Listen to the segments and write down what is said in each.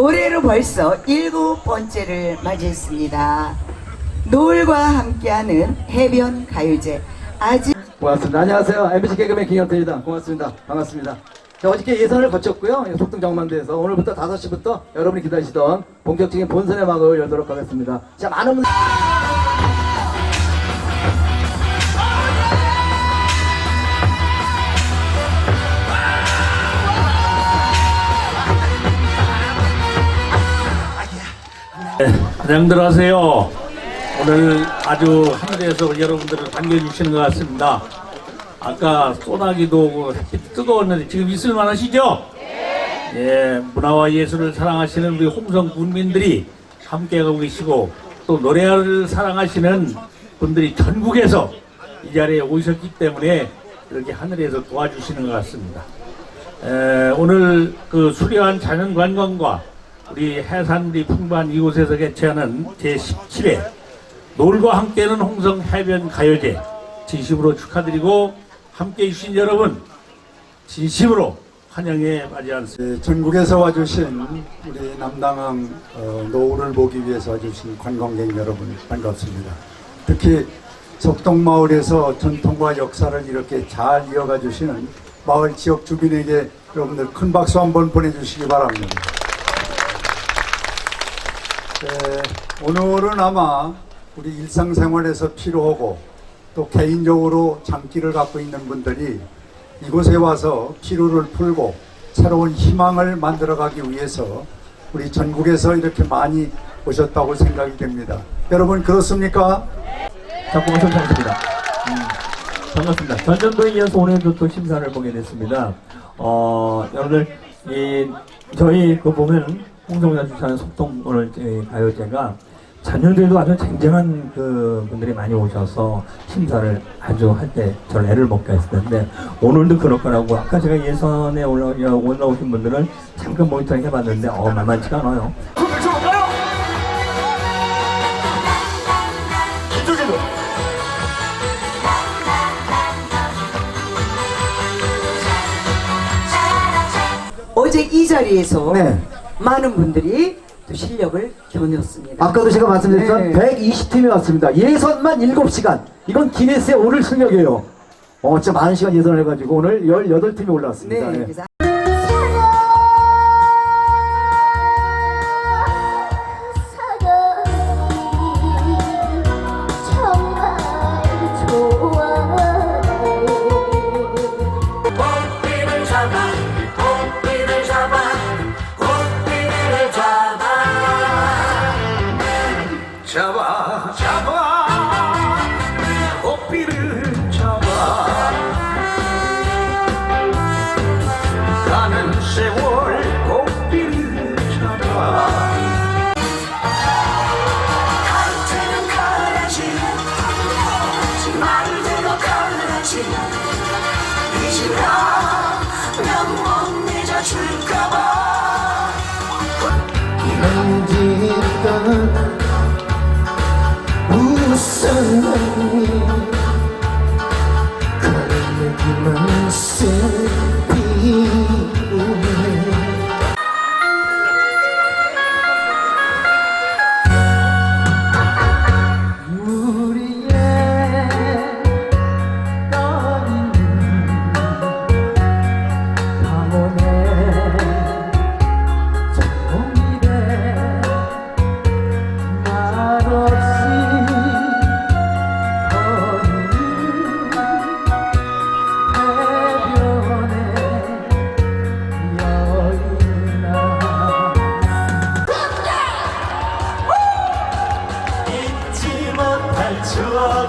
올해로 벌써 일곱 번째를 맞이했습니다. 노을과 함께하는 해변 가요제. 아직 고맙습니다. 안녕하세요. MBC 개그맨 김현태입니다. 고맙습니다. 반갑습니다. 자, 어저께 예선을 거쳤고요. 속등 정만대에서 오늘부터 5시부터 여러분이 기다리시던 본격적인 본선의 막을 열도록 하겠습니다. 자, 많은 분... 안녕들 하세요. 오늘 아주 하늘에서 여러분들을 반겨주시는 것 같습니다. 아까 소나기도 뜨거웠는데 지금 있을 만 하시죠? 예, 문화와 예술을 사랑하시는 우리 홍성 군민들이 함께 가고 계시고 또 노래를 사랑하시는 분들이 전국에서 이 자리에 오셨기 때문에 이렇게 하늘에서 도와주시는 것 같습니다. 에, 오늘 그 수려한 자연 관광과 우리 해산물이 풍부한 이곳에서 개최하는 제17회 놀과 함께는 홍성 해변 가요제 진심으로 축하드리고 함께 해주신 여러분 진심으로 환영에 맞이하겠습니다. 예, 전국에서 와주신 우리 남당항 어, 노을을 보기 위해서 와주신 관광객 여러분 반갑습니다. 특히 석동마을에서 전통과 역사를 이렇게 잘 이어가 주시는 마을 지역 주민에게 여러분들 큰 박수 한번 보내주시기 바랍니다. 예, 오늘은 아마 우리 일상생활에서 필요하고 또 개인적으로 장기를 갖고 있는 분들이 이곳에 와서 피로를 풀고 새로운 희망을 만들어가기 위해서 우리 전국에서 이렇게 많이 오셨다고 생각이 됩니다. 여러분 그렇습니까? 작곡가 손창수입니다. 음, 반갑습니다. 전년도에 이어서 오늘도 또 심사를 보게 됐습니다. 어, 여러분들, 이, 저희 그 보면, 홍성자 주차는 속동 오늘 이 가요제가 작년도에도 아주 쟁쟁한 그 분들이 많이 오셔서 심사를 아주 할 때 저를 애를 먹게 했었는데 오늘도 그럴 거라고 아까 제가 예선에 올라, 올라오신 분들은 잠깐 모니터링 해봤는데 어 만만치가 않아요. 어제 이 자리에서 네. 많은 분들이 또 실력을 겨눴습니다. 아까도 제가 말씀드렸던 네. 120팀이 왔습니다. 예선만 7시간. 이건 기네스에 오를 실력이에요. 어, 진짜 많은 시간 예선을 해가지고 오늘 18팀이 올라왔습니다. 네, 예. 그래서 싶어 난못 잊어줄까봐.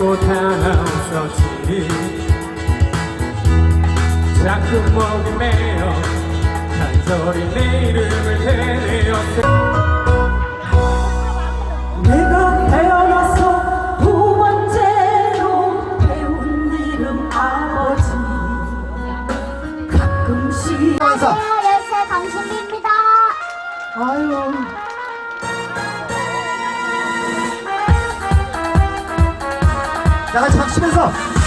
웃고 다 웃었지 자꾸 목이 메어 잔소리 내 이름을 되뇌었어. 치면서.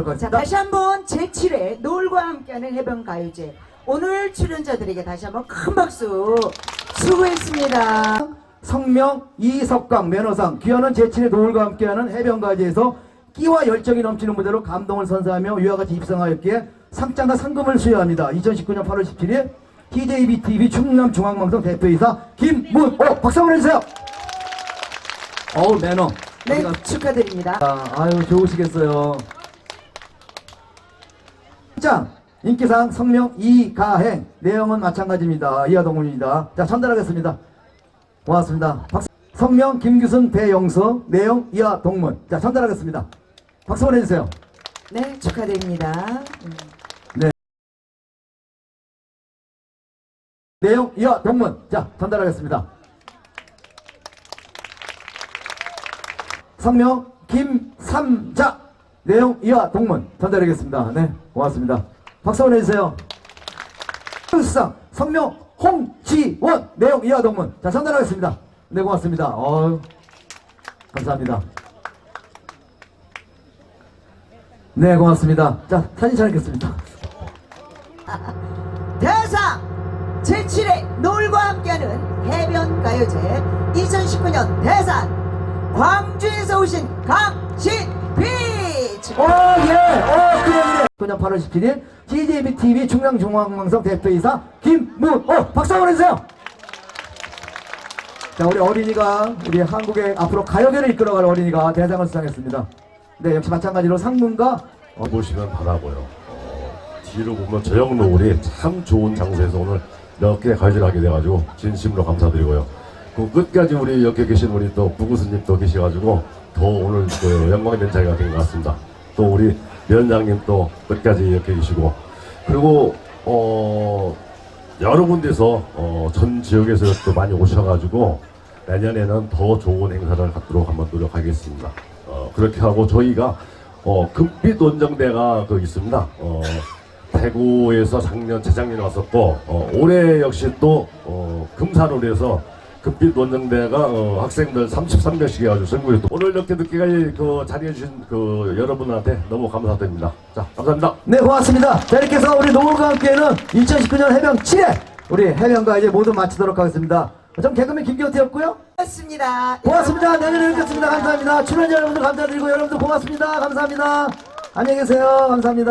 하도록 자, 하겠습니다. 다시 한번 제7회 노을과 함께하는 해변가요제 오늘 출연자들에게 다시 한번 큰 박수 수고했습니다. 성명 이석광 면허상 귀하는 제7의 노을과 함께하는 해변가지에서 끼와 열정이 넘치는 무대로 감동을 선사하며 위와 같이 입상하였기에 상장과 상금을 수여합니다. 2019년 8월 17일 TJBTV 충남중앙방송 대표이사 김문호 박수 한번 해주세요. 어우 매너. 네, 축하드립니다. 아, 아유 좋으시겠어요. 장 인기상 성명 이가행 내용은 마찬가지입니다. 이하 동문입니다. 자 전달하겠습니다. 고맙습니다. 박수. 성명 김규순 배영서 내용 이하 동문. 자 전달하겠습니다. 박수 보내주세요. 네, 축하드립니다. 음. 내용 이하 동문. 자 전달하겠습니다. 성명 김삼자 내용 이하 동문 전달하겠습니다. 네 고맙습니다. 박수 보내주세요. 수상 성명 홍지원 내용 이하 동문 자 전달하겠습니다. 네 고맙습니다. 어유 감사합니다. 네 고맙습니다. 자 사진 촬영했습니다. 대상 제7회 노을과 함께하는 해변가요제 2019년 대상 광주에서 오신 강 오, 예, 오, 그래, 그래. 9년 8월 17일 CJB TV 충남중앙방송 대표이사 김문호 박수 한번 해주세요. 자, 우리 어린이가 우리 한국의 앞으로 가요계를 이끌어갈 어린이가 대상을 수상했습니다. 네, 역시 마찬가지로 상문과 어, 보시면 바라고요. 어, 뒤로 보면 저녁 노을이 참 좋은 장소에서 오늘 이렇게 가지하게 돼가지고 진심으로 감사드리고요. 그 끝까지 우리 옆에 계신 우리 또 부구스님 또 계셔가지고 더 오늘 그 영광의 면차가 된것 같습니다. 또 우리 위원장님 또 끝까지 이렇게 계시고 그리고 어 여러 군데서 어, 전 지역에서 또 많이 오셔가지고 내년에는 더 좋은 행사를 갖도록 한번 노력하겠습니다. 어, 그렇게 하고 저희가 어, 금빛 원정대가 그 있습니다. 어, 대구에서 작년, 재작년에 왔었고 어, 올해 역시 또 어, 금산울에서 금빛 원정대가 어, 학생들 33명씩 해가지고 선구에 또 오늘 이렇게 늦게까지 그 자리해 주신 그 여러분한테 너무 감사드립니다. 자, 감사합니다. 네, 고맙습니다. 자, 이렇게 해서 우리 노을과 함께는 2019년 해병 7회 우리 해병가 이제 모두 마치도록 하겠습니다. 전 개그맨 김기호태였고요. 고맙습니다. 고맙습니다. 내년에 뵙겠습니다. 감사합니다. 출연자 여러분들 감사드리고 여러분들 고맙습니다. 감사합니다. 안녕히 계세요. 감사합니다.